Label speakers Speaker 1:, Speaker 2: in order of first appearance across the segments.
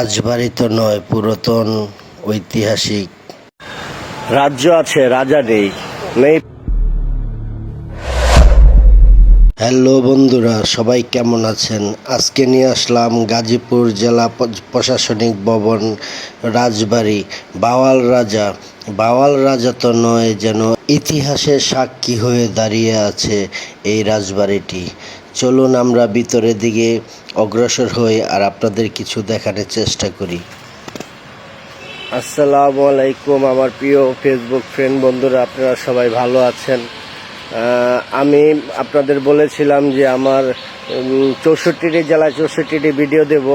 Speaker 1: রাজবাড়ি তো নয় পুরাতন ঐতিহাসিক।
Speaker 2: রাজ্য আছে রাজা নেই নেই।
Speaker 1: হ্যালো বন্ধুরা সবাই কেমন আছেন? আজকে নিয়ে আসলাম গাজীপুর জেলা প্রশাসনিক ভবন রাজবাড়ি বাওয়াল রাজা। বাওয়াল রাজা তো নয় যেন ইতিহাসের সাক্ষী হয়ে দাঁড়িয়ে আছে এই রাজবাড়িটি। চলুন আমরা ভিতরের দিকে অগ্রসর হই আর আপনাদের কিছু দেখানোর চেষ্টা করি।
Speaker 2: আসসালামু আলাইকুম আমার প্রিয় ফেসবুক ফ্রেন্ড বন্ধুরা, আপনারা সবাই ভালো আছেন? আমি আপনাদের বলেছিলাম যে আমার চৌষট্টিটি জেলায় চৌষট্টিটি ভিডিও দেব।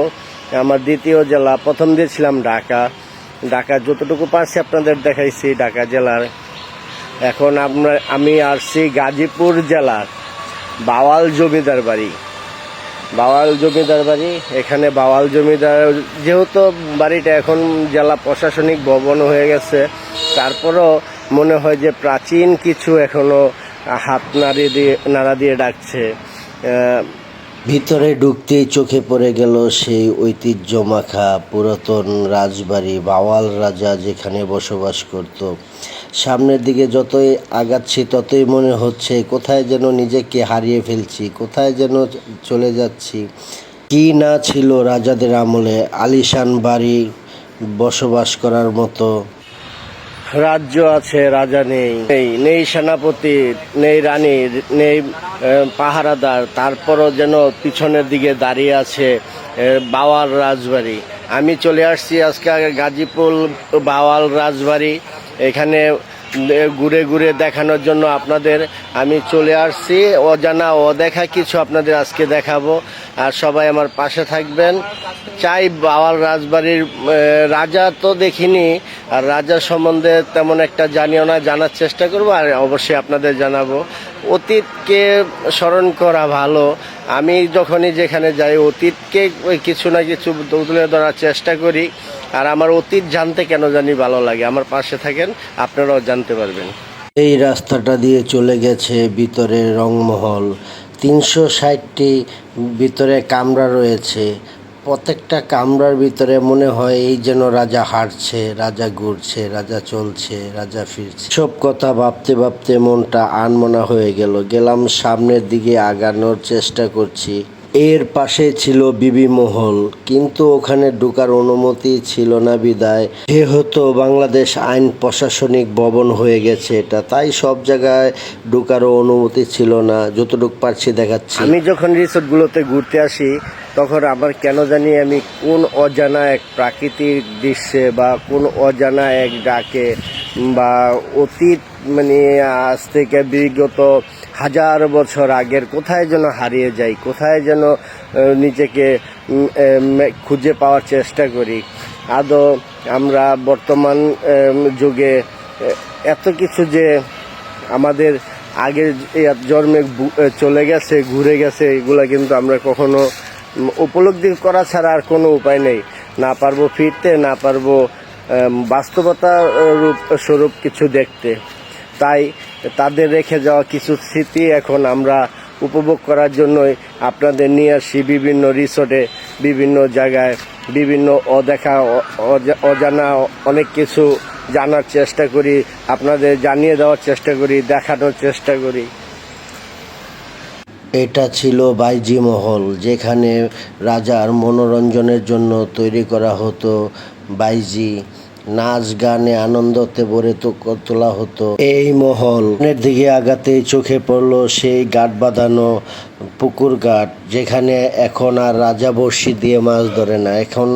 Speaker 2: আমার দ্বিতীয় জেলা, প্রথম দিয়েছিলাম ঢাকা। ঢাকা যতটুকু পারছি আপনাদের দেখাইছি ঢাকা জেলার। এখন আমরা, আমি আসছি গাজীপুর জেলার, বাওয়াল জমিদার বাড়ি। বাওয়াল জমিদার বাড়ি। এখানে বাওয়াল জমিদার, যেহেতু বাড়িটা এখন জেলা প্রশাসনিক ভবন হয়ে গেছে, তারপরও মনে হয় যে প্রাচীন কিছু এখনও হাত নাড়ি দিয়ে নাড়া দিয়ে ডাকছে।
Speaker 1: ভিতরে ঢুকতেই চোখে পড়ে গেল সেই ঐতিহ্যমাখা পুরাতন রাজবাড়ি, বাওয়াল রাজা যেখানে বসবাস করত। সামনের দিকে যতই আগাচ্ছি, ততই মনে হচ্ছে, কোথায় যেন নিজেকে হারিয়ে ফেলছি, কোথায় যেন চলে যাচ্ছি। কি না ছিল রাজাদের আমলে, আলিশান বাড়ি বসবাস করার মতো
Speaker 2: রাজ্য আছে, রাজা নেই। নেই নেই সেনাপতি, নেই রানী, নেই পাহারাদার। তারপরও যেন পিছনের দিকে দাঁড়িয়ে আছে বাওয়াল রাজবাড়ি। আমি চলে আসছি আজকে গাজীপুর বাওয়াল রাজবাড়ি। এখানে ঘুরে ঘুরে দেখানোর জন্য আপনাদের আমি চলে আসছি। অজানা অদেখা কিছু আপনাদের আজকে দেখাবো। আর সবাই আমার পাশে থাকবেন। চাই বাওয়াল রাজবাড়ির রাজা তো দেখিনি, আর রাজা সম্বন্ধে তেমন একটা জানিও না, জানার চেষ্টা করব, আর অবশ্যই আপনাদের জানাব। অতীতকে স্মরণ করা ভালো। আমি যখনই যেখানে যাই, অতীতকে কিছু না কিছু তুলে ধরার চেষ্টা করি। আর আমার অতীত জানতে কেন জানি ভালো লাগে? আমার পাশে থাকেন, আপনারাও জানতে পারবেন।
Speaker 1: এই রাস্তাটা দিয়ে চলে গেছে ভিতরে রংমহল। তিনশো ষাটটি ভিতরে কামরা রয়েছে। প্রত্যেকটা কামরার ভিতরে মনে হয় এই যেন রাজা হাঁটছে রাজা ঘুরছে, রাজা চলছে, রাজা ফিরছে। সব কথা ভাবতে ভাবতে মনটা আনমনা হয়ে গেল। গেলাম সামনের দিকে আগানোর চেষ্টা করছি। এর পাশে ছিল বিবি মহল কিন্তু ওখানে ঢোকার অনুমতি ছিল না বিদায়। যেহেতু বাংলাদেশ আইন প্রশাসনিক ভবন হয়ে গেছে এটা, তাই সব জায়গায় ঢোকারও অনুমতি ছিল না। যতটুক পারছি দেখাচ্ছি।
Speaker 2: আমি যখন রিসোর্টগুলোতে ঘুরতে আসি, তখন আমার কেন জানি আমি কোন অজানা এক প্রাকৃতিক দৃশ্যে বা কোন অজানা এক ডাকে বা অতীত মানে আজ থেকে বিগত হাজার বছর আগের কোথায় যেন হারিয়ে যাই, কোথায় যেন নিজেকে খুঁজে পাওয়ার চেষ্টা করি। আদৌ আমরা বর্তমান যুগে এত কিছু যে আমাদের আগের জন্মে চলে গেছে, ঘুরে গেছে, এগুলা কিন্তু আমরা কখনো উপলব্ধি করা ছাড়া আর কোনো উপায় নেই। না পারব ফিরতে, না পারব বাস্তবতা রূপ, স্বরূপ কিছু দেখতে। তাই তাদের রেখে যাওয়া কিছু স্মৃতি এখন আমরা উপভোগ করার জন্যই আপনাদের নিয়ে আসি বিভিন্ন রিসোর্টে, বিভিন্ন জায়গায়, বিভিন্ন অদেখা অজা- অজানা অনেক কিছু জানার চেষ্টা করি, আপনাদের জানিয়ে দেওয়ার চেষ্টা করি, দেখানোর চেষ্টা করি।
Speaker 1: এটা ছিল বাইজি মহল, যেখানে রাজার মনোরঞ্জনের জন্য তৈরি করা হতো বাইজি। নাচ, গানে আনন্দতে ভরে তোলা হতো। এই মহল এর দিকে আগাতেই চোখে পড়ল সেই গাট বাঁধানো পুকুর ঘাট যেখানে এখন আর রাজা বড়শি দিয়ে মাছ ধরে না। এখন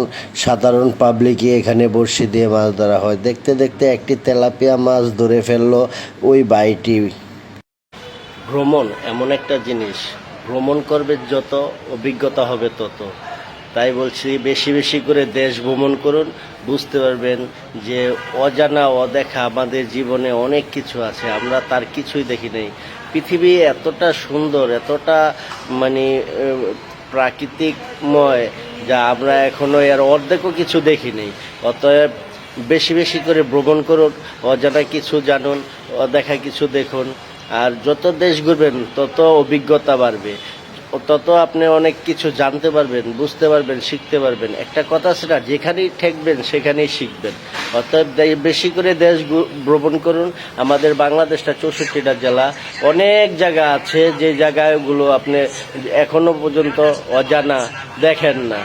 Speaker 1: সাধারণ পাবলিকই এখানে বড়শি দিয়ে মাছ ধরা হয়। দেখতে দেখতে একটি তেলাপিয়া মাছ ধরে ফেলল ওই বাইটি।
Speaker 2: ভ্রমণ এমন একটা জিনিস। ভ্রমণ করবে যত, অভিজ্ঞতা হবে তত। তাই বলছি, বেশি বেশি করে দেশ ভ্রমণ করুন। বুঝতে পারবেন যে অজানা, অদেখা আমাদের জীবনে অনেক কিছু আছে। আমরা তার কিছুই দেখি নেই। পৃথিবী এতটা সুন্দর, এতটা মানে প্রাকৃতিকময়, যা আমরা এখনও এর অর্ধেকও কিছু দেখি নেই। অতএব বেশি বেশি করে ভ্রমণ করুন, অজানা কিছু জানুন, অদেখা কিছু দেখুন। আর যত দেশ ঘুরবেন, তত অভিজ্ঞতা বাড়বে। তত আপনি অনেক কিছু জানতে পারবেন, বুঝতে পারবেন, শিখতে পারবেন। একটা কথা সেটা যেখানেই ঠেকবেন, সেখানেই শিখবেন। অতএব বেশি করে দেশ ভ্রমণ করুন। আমাদের বাংলাদেশটা চৌষট্টিটা জেলা। অনেক জায়গা আছে, যে জায়গাগুলো আপনি এখনও পর্যন্ত অজানা দেখেন না।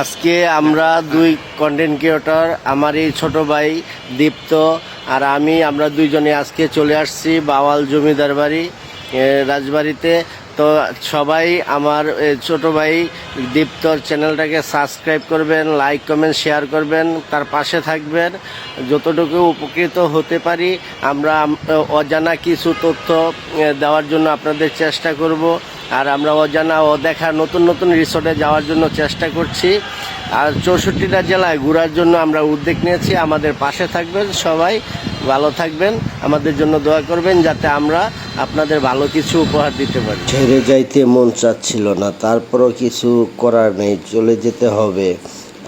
Speaker 2: আজকে আমরা দুই কন্টেন্ট ক্রিয়েটর, আমার এই ছোট ভাই দীপ্ত আর আমি, আমরা দুইজনে আজকে চলে আসছি বাওয়াল জমিদার বাড়ি রাজবাড়িতে। তো সবাই আমার ছোট ভাই দীপ্তর চ্যানেলটাকে সাবস্ক্রাইব করবেন, লাইক, কমেন্ট, শেয়ার করবেন, তার পাশে থাকবেন। যতটুকু উপকৃত হতে পারি, আমরা অজানা কিছু তথ্য দেওয়ার জন্য আপনাদের চেষ্টা করব। আর আমরা অজানা ও দেখা নতুন নতুন রিসোর্টে যাওয়ার জন্য চেষ্টা করছি। আর চৌষট্টিটা জেলায় ঘোরার জন্য আমরা উদ্যোগ নিয়েছি। আমাদের পাশে থাকবেন সবাই, ভালো থাকবেন, আমাদের জন্য দোয়া করবেন যাতে আমরা আপনাদের ভালো কিছু উপহার দিতে পারি। ছেড়ে যাইতে মন চাচ্ছিল না, তারপরও কিছু করার নেই, চলে যেতে হবে।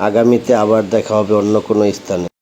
Speaker 2: আগামীতে আবার দেখা হবে অন্য কোনো স্থানে।